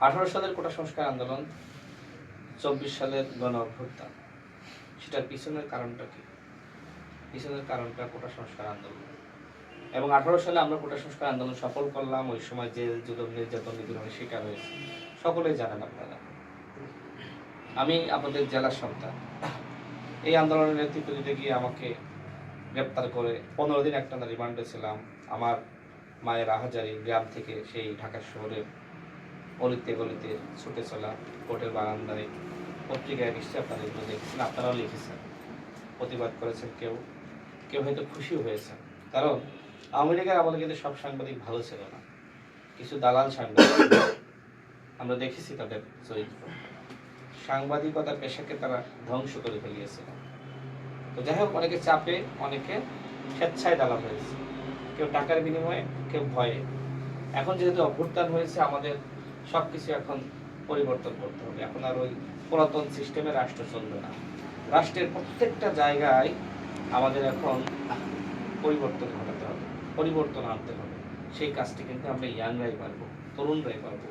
আঠারো সালের কোটা সংস্কার আন্দোলন, চব্বিশ সালের গণ অভ্যুত্থান। সেটার পিছনের কারণটা কি? পিছনের কারণটা কোটা সংস্কার আন্দোলন। এবং আঠারো সালে আমরা কোটা সংস্কার আন্দোলন সফল করলাম, ওই সময় জেল জুলুম নির্যাতন নিপীড়নের শিকার হয়েছে। সকলেই জানেন আপনারা। আমি আপনাদের জেলার সন্তান। এই আন্দোলনের নেতৃত্ব দিতে গিয়ে আমাকে গ্রেপ্তার করে পনেরো দিন একটা রিমান্ডে ছিলাম। আমার মায়ের আহাজারি গ্রাম থেকে সেই ঢাকা শহরে অলিতে গলিতে ছুটে চলা কোর্টের বারান্দায় পত্রিকায় নিশ্চয়ই আপনারা এগুলো দেখেছেন, আপনারাও লিখেছেন, প্রতিবাদ করেছেন কেউ কেউ হয়তো খুশিও হয়েছেন কারণ আওয়ামী লীগের আমলে কিন্তু সব সাংবাদিক ভালো ছিল না। কিছু দালাল সাংবাদিক আমরা দেখেছি তাদের চরিত্র। সাংবাদিকতার পেশাকে তারা ধ্বংস করে ফেলিয়েছিল। তো যাই হোক, অনেকে চাপে, অনেকে স্বেচ্ছায় দালাল হয়েছে। কেউ টাকার বিনিময়ে, কেউ ভয়ে। এখন যেহেতু অভ্যুত্থান হয়েছে আমাদের সব কিছু এখন পরিবর্তন করতে হবে। এখন আর ওই পুরাতন সিস্টেমে রাষ্ট্র চলবে না। রাষ্ট্রের প্রত্যেকটা জায়গায় আমাদের এখন পরিবর্তন ঘটাতে হবে, পরিবর্তন আনতে হবে। সেই কাজটি কিন্তু আমরা ইয়াংরাই পারব, তরুণরাই পারব।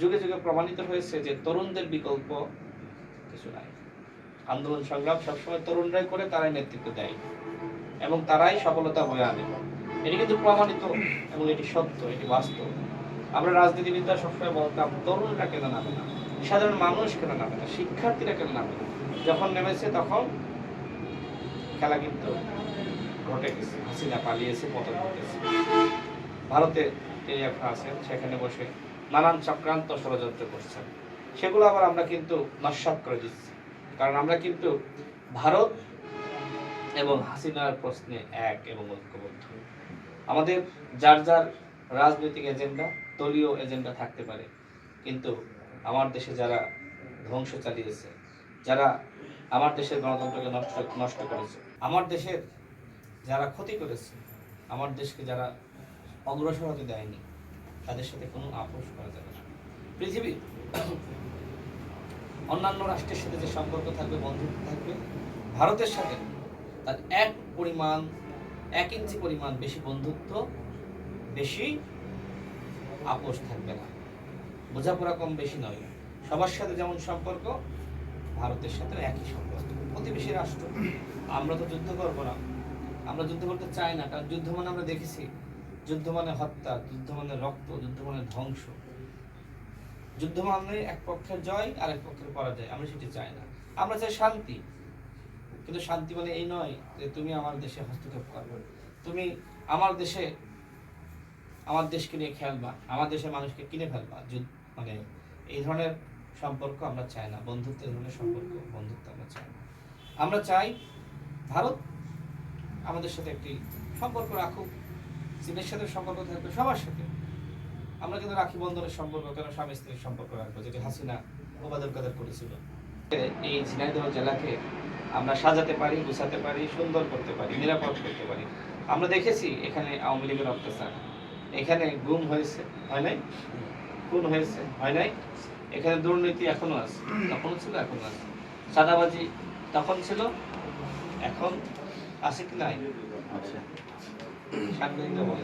যুগে যুগে প্রমাণিত হয়েছে যে তরুণদের বিকল্প কিছু নাই। আন্দোলন সংগ্রাম সবসময় তরুণরাই করে, তারাই নেতৃত্ব দেয় এবং তারাই সফলতা হয়ে আনে। এটি কিন্তু প্রমাণিত এবং এটি সত্য, এটি বাস্তব। আমরা রাজনীতিবিদরা সবসময় বলতাম, তরুণরা কেন নামে না? সাধারণ মানুষ কেন নামে না? শিক্ষার্থীরা কেন নামে না? যখন নেমেছে তখন খেলা কিন্তু ঘটে গেছে। হাসিনা পালিয়েছে, পতন ঘটেছে। ভারতে এখন আছেন সেখানে বসে নানান চক্রান্ত ষড়যন্ত্র করছেন। সেগুলো আবার আমরা কিন্তু নস্বাত করে দিচ্ছি। কারণ আমরা কিন্তু ভারত এবং হাসিনার প্রশ্নে এক এবং ঐক্যবদ্ধ। আমাদের যার যার রাজনৈতিক এজেন্ডা দলীয় এজেন্ডা থাকতে পারে। কিন্তু আমার দেশে যারা ধ্বংস চালিয়েছে, যারা আমার দেশের গণতন্ত্রকে নষ্ট নষ্ট করেছে, আমার দেশের যারা ক্ষতি করেছে, আমার দেশকে যারা অগ্রসর হতে দেয়নি, তাদের সাথে কোনো আপোষ করা যাবে না। পৃথিবীর অন্যান্য রাষ্ট্রের সাথে যে সম্পর্ক থাকবে, বন্ধুত্ব থাকবে, ভারতের সাথে তার এক পরিমাণ, এক ইঞ্চি পরিমাণ বেশি বন্ধুত্ব, বেশি আপোষ থাকবে না। বোঝাপড়া কম বেশি নয়। সবার সাথে যেমন সম্পর্ক, ভারতের সাথে একই সম্পর্ক। প্রতিবেশী রাষ্ট্র, আমরা তো যুদ্ধ করব না। আমরা যুদ্ধ করতে চাই না, কারণ যুদ্ধ মানে আমরা দেখেছি, যুদ্ধ মানে হত্যা, যুদ্ধ মানে রক্ত, যুদ্ধ মানে ধ্বংস। যুদ্ধ মানে এক পক্ষের জয় আর এক পক্ষের পরাজয়, আমরা সেটি চাই না। আমরা চাই শান্তি। কিন্তু শান্তি মানে এই নয় যে তুমি আমার দেশে হস্তক্ষেপ করবে। তুমি আমার দেশে আমার দেশকে নিয়ে খেলবা, আমার দেশের মানুষকে কিনে ফেলবা। মানে এই ধরনের সম্পর্ক আমরা চাই না, বন্ধুত্ব এই ধরনের সম্পর্ক, বন্ধুত্ব আমরা চাই না। আমরা চাই ভারত আমাদের সাথে একটি সম্পর্ক রাখুক চীনের সাথে সম্পর্ক থাকবে, সবার সাথে। আমরা কিন্তু রাখি বন্ধনের সম্পর্ক, কেন স্বামী স্ত্রীর সম্পর্ক রাখব? যেটি হাসিনা ওবাদর কাদের করেছিল। এই ঝিনাইদহ জেলাকে আমরা সাজাতে পারি, গুছাতে পারি, সুন্দর করতে পারি, নিরাপদ করতে পারি। আমরা দেখেছি এখানে আওয়ামী লীগের অত্যাচার। এখানে গুম হয়েছে হয় নাই? খুন হয়েছে হয় নাই? এখানে দুর্নীতি এখনও আছে। তখনও ছিল এখনও আছে। সাদাবাজি তখন ছিল এখন আছে কি নাই? বলে।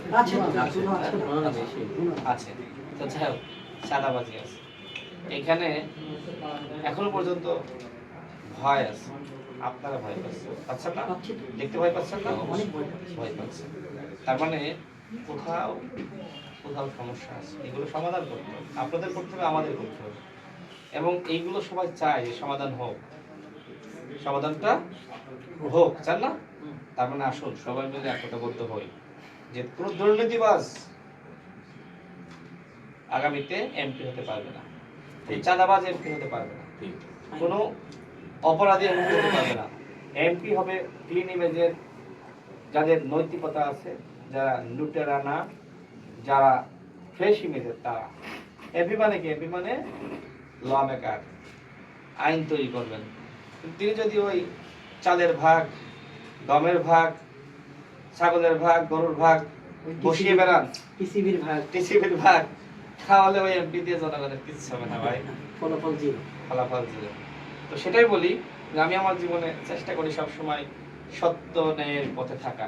আছে তো। যাই হোক চাঁদাবাজি আছে। এখানে এখনও পর্যন্ত ভয় আছে। আপনারা ভয় পাচ্ছেন। পাচ্ছেন না? দেখতে ভয় পাচ্ছেন না? অনেক ভয় পাচ্ছি। ভয় পাচ্ছেন। তার মানে কোথাও কোথাও সমস্যা আছে। এগুলো সমাধান করতে হবে। আপনাদের করতে হবে আমাদের করতে হবে। এবং এইগুলো সবাই চায় যে সমাধান হোক। সমাধানটা হোক চান না? তার মানে আসুন সবাই মিলে একতাবদ্ধ হই। যে কোনো দুর্নীতিবাজ আগামীতে এমপি হতে পারবে না। কোনো চাঁদাবাজ এমপি হতে পারবে না। কোনো অপরাধী এমপি হতে পারবে না। এমপি হবে ক্লিন ইমেজের যাদের নৈতিকতা আছে যারা লুটেরা না যারা ফ্রেশ ইমেজের তারা। এমপি মানে কি? এমপি মানে ল মেকার আইন তৈরি করবেন। তিনি যদি ওই চালের ভাগ গমের ভাগ ছাগলের ভাগ গরুর ভাগ বসিয়ে বেড়ান। পিসিবির ভাগ। টিসিবির ভাগ। তাহলে ওই এমপি দিয়ে জনগণের কিচ্ছু হবে না ভাই। ফলাফল জিরো। ফলাফল জিরো। তো সেটাই বলি যে আমি আমার জীবনে চেষ্টা করি সবসময় সত্য ন্যায়ের পথে থাকা